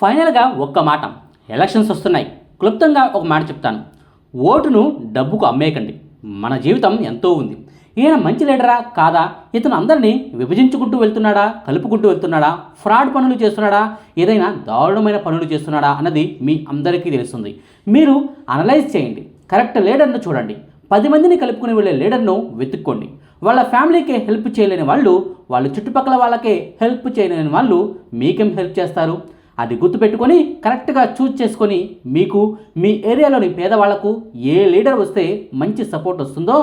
ఫైనల్గా ఒక్క మాట. ఎలక్షన్స్ వస్తున్నాయి. క్లుప్తంగా ఒక మాట చెప్తాను. ఓటును డబ్బుకు అమ్మేయకండి. మన జీవితం ఎంతో ఉంది. ఈయన మంచి లీడరా కాదా? ఇతను అందరినీ విభజించుకుంటూ వెళ్తున్నాడా? కలుపుకుంటూ వెళ్తున్నాడా? ఫ్రాడ్ పనులు చేస్తున్నాడా? ఏదైనా దారుణమైన పనులు చేస్తున్నాడా అన్నది మీ అందరికీ తెలుస్తుంది. మీరు అనలైజ్ చేయండి. కరెక్ట్ లీడర్ను చూడండి. పది మందిని కలుపుకుని వెళ్ళే లీడర్ను వెతుక్కోండి. వాళ్ళ ఫ్యామిలీకి హెల్ప్ చేయలేని వాళ్ళు వాళ్ళ చుట్టుపక్కల వాళ్ళకే హెల్ప్ చేయలేని వాళ్ళు మీకేం హెల్ప్ చేస్తారు? అది గుర్తుపెట్టుకొని కరెక్ట్గా చూజ్ చేసుకొని మీకు మీ ఏరియాలోని పేదవాళ్ళకు ఏ లీడర్ వస్తే మంచి సపోర్ట్ వస్తుందో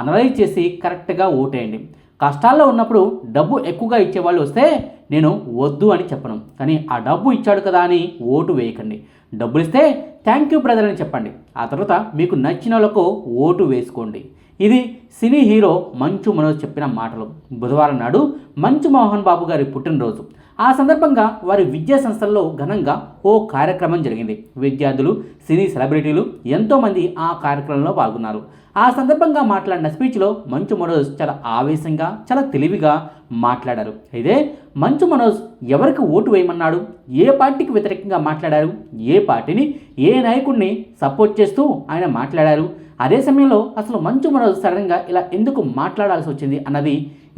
అనలైజ్ చేసి కరెక్ట్గా ఓటేయండి. కష్టాల్లో ఉన్నప్పుడు డబ్బు ఎక్కువగా ఇచ్చేవాళ్ళు వస్తే నేను వద్దు అని చెప్పను. కానీ ఆ డబ్బు ఇచ్చాడు కదా అని ఓటు వేయకండి. డబ్బులు ఇస్తే థ్యాంక్ యూ బ్రదర్ అని చెప్పండి. ఆ తర్వాత మీకు నచ్చిన వాళ్ళకు ఓటు వేసుకోండి. ఇది సినీ హీరో మంచు మనోజ్ చెప్పిన మాటలు. బుధవారం నాడు మంచు మోహన్ బాబు గారి పుట్టినరోజు. ఆ సందర్భంగా వారి విద్యా సంస్థల్లో ఘనంగా ఓ కార్యక్రమం జరిగింది. విద్యార్థులు సినీ సెలబ్రిటీలు ఎంతోమంది ఆ కార్యక్రమంలో పాల్గొన్నారు. ఆ సందర్భంగా మాట్లాడిన స్పీచ్లో మంచు మనోజ్ చాలా ఆవేశంగా చాలా తెలివిగా మాట్లాడారు. అయితే మంచు మనోజ్ ఎవరికి ఓటు వేయమన్నాడు? ఏ పార్టీకి వ్యతిరేకంగా మాట్లాడారు? ఏ పార్టీని ఏ నాయకుడిని సపోర్ట్ చేస్తూ ఆయన మాట్లాడారు? అదే సమయంలో అసలు మంచు మనోజ్ సడన్గా ఇలా ఎందుకు మాట్లాడాల్సి వచ్చింది అన్నది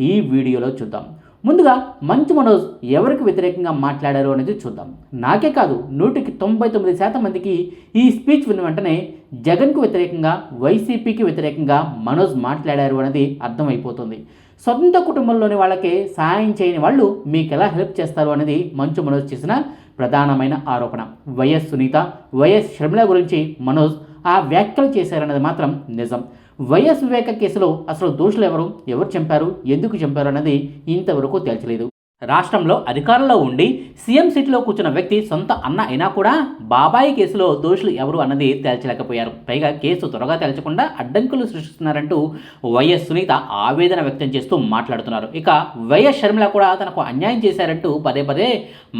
ఈ వీడియోలో చూద్దాం. ముందుగా మంచు మనోజ్ ఎవరికి వ్యతిరేకంగా మాట్లాడారు అనేది చూద్దాం. నాకే కాదు నూటికి తొంభై తొమ్మిది శాతం మందికి ఈ స్పీచ్ విన్న వెంటనే జగన్కు వ్యతిరేకంగా వైసీపీకి వ్యతిరేకంగా మనోజ్ మాట్లాడారు అనేది అర్థమైపోతుంది. సొంత కుటుంబంలోని వాళ్ళకే సాయం చేయని వాళ్ళు మీకు ఎలా హెల్ప్ చేస్తారు అనేది మంచు మనోజ్ చేసిన ప్రధానమైన ఆరోపణ. వైఎస్ సునీత వైఎస్ షర్మిల గురించి మనోజ్ ఆ వ్యాఖ్యలు చేశారన్నది మాత్రం నిజం. వైఎస్ వివేక కేసులో అసలు దోషులు ఎవరు? ఎవరు చంపారు? ఎందుకు చంపారు? అన్నది ఇంతవరకు తేల్చలేదు. రాష్ట్రంలో అధికారంలో ఉండి సీఎం సీట్లో కూర్చున్న వ్యక్తి సొంత అన్న అయినా కూడా బాబాయి కేసులో దోషులు ఎవరు అన్నది తేల్చలేకపోయారు. పైగా కేసు త్వరగా తేల్చకుండా అడ్డంకులు సృష్టిస్తున్నారంటూ వైఎస్ సునీత ఆవేదన వ్యక్తం చేస్తూ మాట్లాడుతున్నారు. ఇక వైఎస్ షర్మిల కూడా తనకు అన్యాయం చేశారంటూ పదే పదే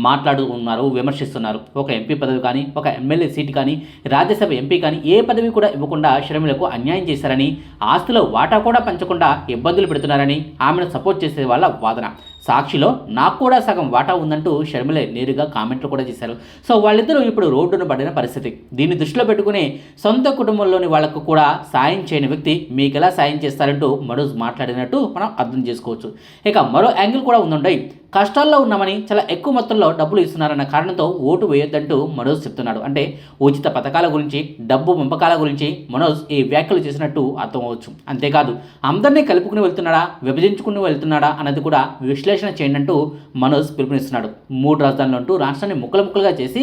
మాట్లాడుతున్నారు విమర్శిస్తున్నారు. ఒక ఎంపీ పదవి కానీ ఒక ఎమ్మెల్యే సీట్ కానీ రాజ్యసభ ఎంపీ కానీ ఏ పదవి కూడా ఇవ్వకుండా షర్మిలకు అన్యాయం చేశారని ఆస్తిలో వాటా కూడా పంచకుండా ఇబ్బందులు పెడుతున్నారని ఆమెను సపోర్ట్ చేసే వాళ్ళ వాదన. సాక్షిలో నాకు కూడా సగం వాటా ఉందంటూ షర్మిలే నేరుగా కామెంట్లు కూడా చేశారు. సో వాళ్ళిద్దరూ ఇప్పుడు రోడ్డున పడిన పరిస్థితి. దీన్ని దృష్టిలో పెట్టుకుని సొంత కుటుంబంలోని వాళ్ళకు కూడా సాయం చేయని వ్యక్తి మీకు ఎలా సాయం చేస్తారంటూ మరోజు మాట్లాడినట్టు మనం అర్థం చేసుకోవచ్చు. ఇక మరో యాంగిల్ కూడా ఉందండి. కష్టాల్లో ఉన్నామని చాలా ఎక్కువ మొత్తంలో డబ్బులు ఇస్తున్నారన్న కారణంతో ఓటు వేయొద్దంటూ మనోజ్ చెప్తున్నాడు. అంటే ఉచిత పథకాల గురించి డబ్బు పంపకాల గురించి మనోజ్ ఈ వ్యాఖ్యలు చేసినట్టు అర్థమవచ్చు. అంతేకాదు అందరినీ కలుపుకుని వెళ్తున్నాడా విభజించుకుని వెళ్తున్నాడా అన్నది కూడా విశ్లేషణ చేయండి అంటూ మనోజ్ పిలుపునిస్తున్నాడు. మూడు రాజధానులు అంటూ రాష్ట్రాన్ని ముక్కలు ముక్కలుగా చేసి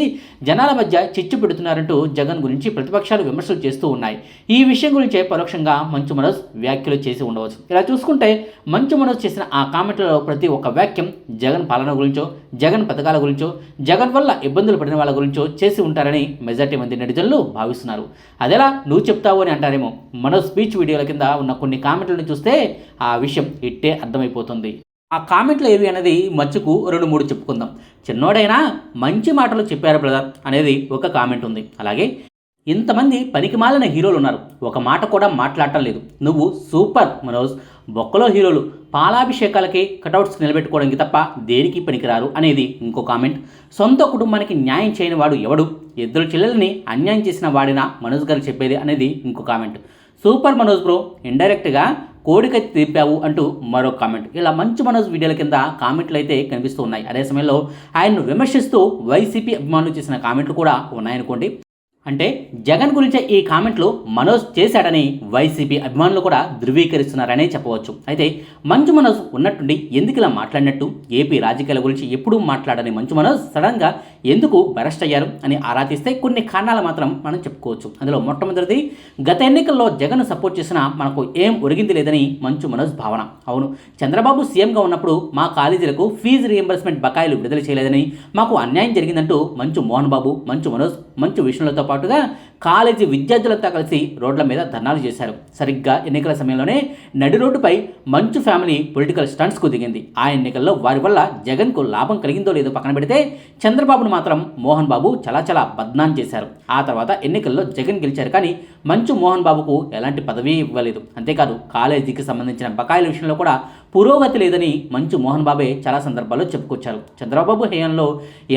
జనాల మధ్య చిచ్చు పెడుతున్నారంటూ జగన్ గురించి ప్రతిపక్షాలు విమర్శలు చేస్తూ ఉన్నాయి. ఈ విషయం గురించే పరోక్షంగా మంచు మనోజ్ వ్యాఖ్యలు చేసి ఉండవచ్చు. ఇలా చూసుకుంటే మంచు మనోజ్ చేసిన ఆ కామెంట్లలో ప్రతి ఒక్క వాక్యం జగన్ పాలన గురించో జగన్ పథకాల గురించో జగన్ వల్ల ఇబ్బందులు పడిన వాళ్ళ గురించో చేసి ఉంటారని మెజార్టీ మంది నెటిజన్లు భావిస్తున్నారు. అదెలా నువ్వు చెప్తావు అని అంటారేమో. మన స్పీచ్ వీడియోల కింద ఉన్న కొన్ని కామెంట్లను చూస్తే ఆ విషయం ఇట్టే అర్థమైపోతుంది. ఆ కామెంట్లు ఏవి అనేది మచ్చుకు రెండు మూడు చెప్పుకుందాం. చిన్నోడైనా మంచి మాటలు చెప్పారు బ్రదర్ అనేది ఒక కామెంట్ ఉంది. అలాగే ఇంతమంది పనికిమాలిన హీరోలు ఉన్నారు. ఒక మాట కూడా మాట్లాడటం లేదు. నువ్వు సూపర్ మనోజ్. బొక్కలో హీరోలు పాలాభిషేకాలకి కటౌట్స్ నిలబెట్టుకోవడానికి తప్ప దేనికి పనికిరారు అనేది ఇంకో కామెంట్. సొంత కుటుంబానికి న్యాయం చేయని వాడు ఎవడు? ఇద్దరు చెల్లెల్ని అన్యాయం చేసిన వాడినా? మనోజ్ గారు చెప్పేది అనేది ఇంకో కామెంట్. సూపర్ మనోజ్ బ్రో ఇండైరెక్ట్గా కోడికత్తి తిప్పావు అంటూ మరో కామెంట్. ఇలా మంచి మనోజ్ వీడియోల కింద కామెంట్లు అయితే కనిపిస్తూ ఉన్నాయి. అదే సమయంలో ఆయన్ను విమర్శిస్తూ వైసీపీ అభిమానులు చేసిన కామెంట్లు కూడా ఉన్నాయనుకోండి. అంటే జగన్ గురించే ఈ కామెంట్లు మనోజ్ చేశాడని వైసీపీ అభిమానులు కూడా ధృవీకరిస్తున్నారనే చెప్పవచ్చు. అయితే మంచు మనోజ్ ఉన్నట్టుండి ఎందుకు ఇలా మాట్లాడినట్టు? ఏపీ రాజకీయాల గురించి ఎప్పుడూ మాట్లాడని మంచు మనోజ్ సడన్గా ఎందుకు అరెస్ట్ అయ్యారు అని ఆరాధిస్తే కొన్ని కారణాలు మాత్రం మనం చెప్పుకోవచ్చు. అందులో మొట్టమొదటిది గత ఎన్నికల్లో జగన్ సపోర్ట్ చేసిన మనకు ఏం ఒరిగింది లేదని మంచు మనోజ్ భావన. అవును చంద్రబాబు సీఎంగా ఉన్నప్పుడు మా కాలేజీలకు ఫీజు రియంబర్స్మెంట్ బకాయిలు విడుదల చేయలేదని మాకు అన్యాయం జరిగిందంటూ మంచు మోహన్ బాబు మంచు మనోజ్ మంచు విష్ణులతో పాటుగా కాలేజీ విద్యార్థులంతా కలిసి రోడ్ల మీద ధర్నాలు చేశారు. సరిగ్గా ఎన్నికల సమయంలోనే నడి రోడ్డుపై మంచు ఫ్యామిలీ పొలిటికల్ స్టంట్స్కు దిగింది. ఆ ఎన్నికల్లో వారి వల్ల జగన్కు లాభం కలిగిందో లేదో పక్కన పెడితే చంద్రబాబును మాత్రం మోహన్ బాబు చాలా చాలా బద్నాం చేశారు. ఆ తర్వాత ఎన్నికల్లో జగన్ గెలిచారు కానీ మంచు మోహన్ బాబుకు ఎలాంటి పదవి ఇవ్వలేదు. అంతేకాదు కాలేజీకి సంబంధించిన బకాయిల విషయంలో కూడా పురోగతి లేదని మంచు మోహన్ బాబే చాలా సందర్భాల్లో చెప్పుకొచ్చారు. చంద్రబాబు హయాంలో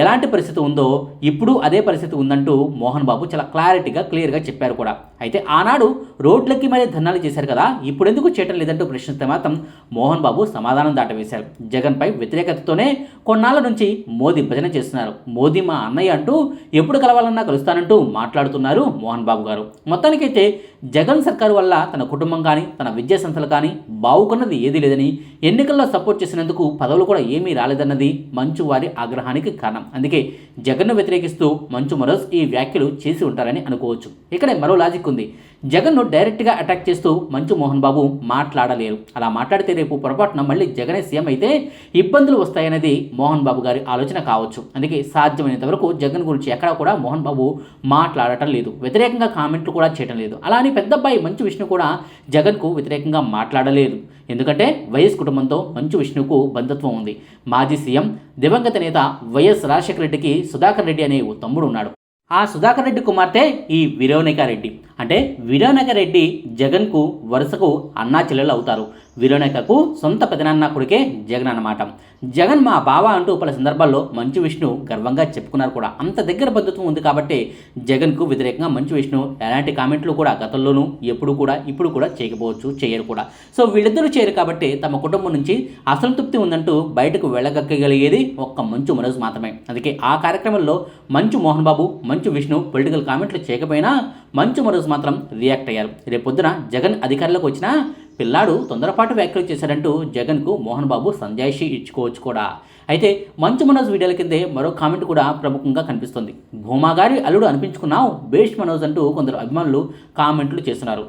ఎలాంటి పరిస్థితి ఉందో ఇప్పుడు అదే పరిస్థితి ఉందంటూ మోహన్ బాబు చాలా క్లారిటీగా క్లియర్గా చెప్పారు కూడా. అయితే ఆనాడు రోడ్లకి మరీ ధర్నాలు చేశారు కదా ఇప్పుడు ఎందుకు చేయటం లేదంటూ ప్రశ్నిస్తే మాత్రం మోహన్ బాబు సమాధానం దాటవేశారు. జగన్పై వ్యతిరేకతతోనే కొన్నాళ్ళ నుంచి మోదీ భజన చేస్తున్నారు. మోదీ మా అన్నయ్య అంటూ ఎప్పుడు కలవాలన్నా కలుస్తానంటూ మాట్లాడుతున్నారు మోహన్ బాబు గారు. మొత్తానికైతే జగన్ సర్కారు వల్ల తన కుటుంబం కానీ తన విద్యా సంస్థలు కానీ బాగుకున్నది ఏదీ లేదని ఎన్నికల్లో సపోర్ట్ చేసినందుకు పదవులు కూడా ఏమీ రాలేదన్నది మంచు వారి ఆగ్రహానికి కారణం. అందుకే జగన్ను వ్యతిరేకిస్తూ మంచు మనోజ్ ఈ వ్యాఖ్యలు చేసి ఉంటారని అనుకోవచ్చు. ఇక్కడే మరో లాజిక్ ఉంది. జగన్ను డైరెక్ట్గా అటాక్ చేస్తూ మంచు మోహన్ బాబు మాట్లాడలేరు. అలా మాట్లాడితే రేపు పొరపాటున మళ్ళీ జగనే సీఎం అయితే ఇబ్బందులు వస్తాయనేది మోహన్ బాబు గారి ఆలోచన కావచ్చు. అందుకే సాధ్యమైనంత వరకు జగన్ గురించి ఎక్కడా కూడా మోహన్ బాబు మాట్లాడటం లేదు. వ్యతిరేకంగా కామెంట్లు కూడా చేయడం లేదు. అలా అని పెద్దబ్బాయి మంచు విష్ణు కూడా జగన్కు వ్యతిరేకంగా మాట్లాడలేదు. ఎందుకంటే వైఎస్ కుటుంబంతో మంచు విష్ణుకు బంధుత్వం ఉంది. మాజీ సీఎం దివంగత నేత వైఎస్ రాజశేఖర రెడ్డికి సుధాకర్ రెడ్డి అనే ఓ తమ్ముడు ఉన్నాడు. ఆ సుధాకర్ రెడ్డి కుమార్తె ఈ విరోనిక రెడ్డి. అంటే విరోనిక రెడ్డి జగన్కు వరుసకు అన్నా చెల్లెలు అవుతారు. విరోనికకు సొంత పెదనాన్న కొడుకే జగన్ అన్నమాట. జగన్ మా బావ అంటూ పలు సందర్భాల్లో మంచు విష్ణు గర్వంగా చెప్పుకున్నారు కూడా. అంత దగ్గర బంధుత్వం ఉంది కాబట్టి జగన్కు వ్యతిరేకంగా మంచు విష్ణు ఎలాంటి కామెంట్లు కూడా గతంలోనూ ఎప్పుడు కూడా ఇప్పుడు కూడా చేయకపోవచ్చు చేయరు కూడా. సో వీళ్ళిద్దరూ చేయరు కాబట్టి తమ కుటుంబం నుంచి అసంతృప్తి ఉందంటూ బయటకు వెళ్ళగక్కగలిగేది ఒక్క మంచు మనోజ్ మాత్రమే. అందుకే ఆ కార్యక్రమంలో మంచు మోహన్ బాబు మంచు విష్ణు పొలిటికల్ కామెంట్లు చేయకపోయినా మంచు మనోజ్ మాత్రం రియాక్ట్ అయ్యారు. రేపొద్దున జగన్ అధికారంలోకి వచ్చినా పిల్లాడు తొందరపాటు వ్యాఖ్యలు చేశాడంటూ జగన్కు మోహన్ బాబు సంజాయిషి ఇచ్చుకోవచ్చు కూడా. అయితే మంచు మనోజ్ వీడియోల కిందే మరో కామెంట్ కూడా ప్రముఖంగా కనిపిస్తుంది. భూమాగారి అల్లుడు అనిపించుకున్నావు బేష్ మనోజ్ అంటూ కొందరు అభిమానులు కామెంట్లు చేస్తున్నారు.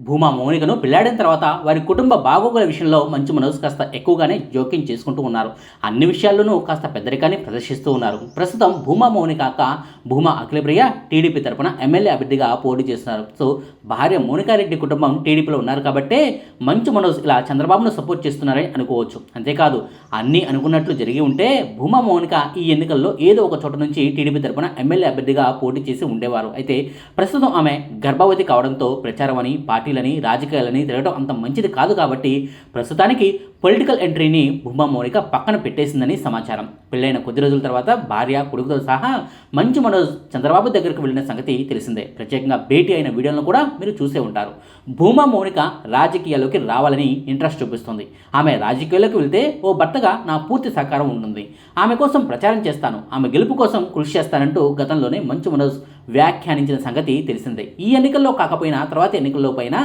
భూమా మౌనికను పెళ్ళాడిన తర్వాత వారి కుటుంబ బాగోగుల విషయంలో మంచు మనోజ్ కాస్త ఎక్కువగానే జోక్యం చేసుకుంటూ ఉన్నారు. అన్ని విషయాల్లోనూ కాస్త పెద్దరికాన్ని ప్రదర్శిస్తూ ఉన్నారు. ప్రస్తుతం భూమా మౌనికాక భూమా అఖిలప్రియ టీడీపీ తరపున ఎమ్మెల్యే అభ్యర్థిగా పోటీ చేస్తున్నారు. సో భార్య మౌనికారెడ్డి కుటుంబం టీడీపీలో ఉన్నారు కాబట్టే మంచు మనోజ్ ఇలా చంద్రబాబును సపోర్ట్ చేస్తున్నారని అనుకోవచ్చు. అంతేకాదు అన్నీ అనుకున్నట్లు జరిగి ఉంటే భూమా మౌనిక ఈ ఎన్నికల్లో ఏదో ఒక చోట నుంచి టీడీపీ తరపున ఎమ్మెల్యే అభ్యర్థిగా పోటీ చేసి ఉండేవారు. అయితే ప్రస్తుతం ఆమె గర్భవతి కావడంతో ప్రచారం అని పార్టీలని రాజకీయాలని తిరగడం అంత మంచిది కాదు కాబట్టి ప్రస్తుతానికి పొలిటికల్ ఎంట్రీని భూమా మౌనిక పక్కన పెట్టేసిందని సమాచారం. పెళ్ళైన కొద్ది రోజుల తర్వాత భార్య కొడుకుతో సహా మంచు మనోజ్ చంద్రబాబు దగ్గరకు వెళ్ళిన సంగతి తెలిసిందే. ప్రత్యేకంగా భేటీ అయిన వీడియోలను కూడా మీరు చూసే ఉంటారు. భూమా మౌనిక రాజకీయాల్లోకి రావాలని ఇంట్రెస్ట్ చూపిస్తుంది. ఆమె రాజకీయాల్లోకి వెళ్తే ఓ భర్తగా నా పూర్తి సహకారం ఉంటుంది. ఆమె కోసం ప్రచారం చేస్తాను. ఆమె గెలుపు కోసం కృషి చేస్తానంటూ గతంలోనే మంచు మనోజ్ వ్యాఖ్యానించిన సంగతి తెలిసిందే. ఈ ఎన్నికల్లో కాకపోయినా తర్వాత ఎన్నికల్లో పైన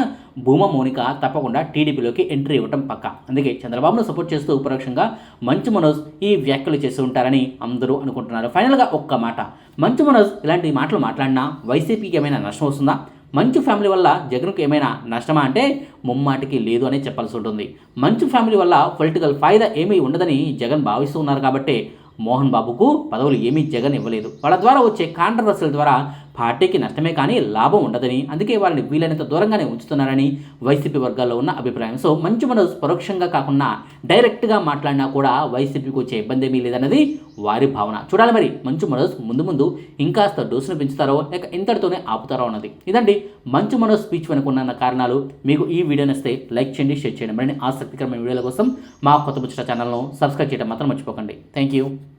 భూమా మౌనిక తప్పకుండా టీడీపీలోకి ఎంట్రీ ఇవ్వటం పక్క. అందుకే చంద్రబాబును సపోర్ట్ చేస్తూ పరోక్షంగా మంచు మనోజ్ ఈ వ్యాఖ్యలు చేస్తూ ఉంటారని అందరూ అనుకుంటున్నారు. ఫైనల్గా ఒక్క మాట. మంచు మనోజ్ ఇలాంటి మాటలు మాట్లాడినా వైసీపీకి ఏమైనా నష్టం వస్తుందా? మంచు ఫ్యామిలీ వల్ల జగన్కు ఏమైనా నష్టమా అంటే ముమ్మాటికి లేదు అని చెప్పాల్సి ఉంటుంది. మంచు ఫ్యామిలీ వల్ల పొలిటికల్ ఫాయిదా ఏమీ ఉండదని జగన్ భావిస్తూ ఉన్నారు కాబట్టి మోహన్ బాబుకు పదవులు ఏమీ జగన్ ఇవ్వలేదు. వాళ్ళ ద్వారా వచ్చే కాంట్రవర్సీల ద్వారా పార్టీకి నష్టమే కానీ లాభం ఉండదని అందుకే వాళ్ళని వీలైనంత దూరంగానే ఉంచుతున్నారని వైసీపీ వర్గాల్లో ఉన్న అభిప్రాయం. సో మంచు మనోజ్ పరోక్షంగా కాకుండా డైరెక్ట్గా మాట్లాడినా కూడా వైసీపీకి వచ్చే ఇబ్బంది ఏమీ లేదన్నది వారి భావన. చూడాలి మరి మంచు మనోజ్ ముందు ముందు ఇంకాస్త డోసును పెంచుతారో లేక ఇంతటితోనే ఆపుతారో అన్నది. ఇదండి మంచు మనోజ్ స్పీచ్ వెనుకున్న కారణాలు. మీకు ఈ వీడియో వస్తే లైక్ చేయండి షేర్ చేయండి. మరిన్ని ఆసక్తికరమైన వీడియోల కోసం మా కొత్త ముచ్చట ఛానల్ను సబ్స్క్రైబ్ చేయడం మాత్రం మర్చిపోకండి. Thank you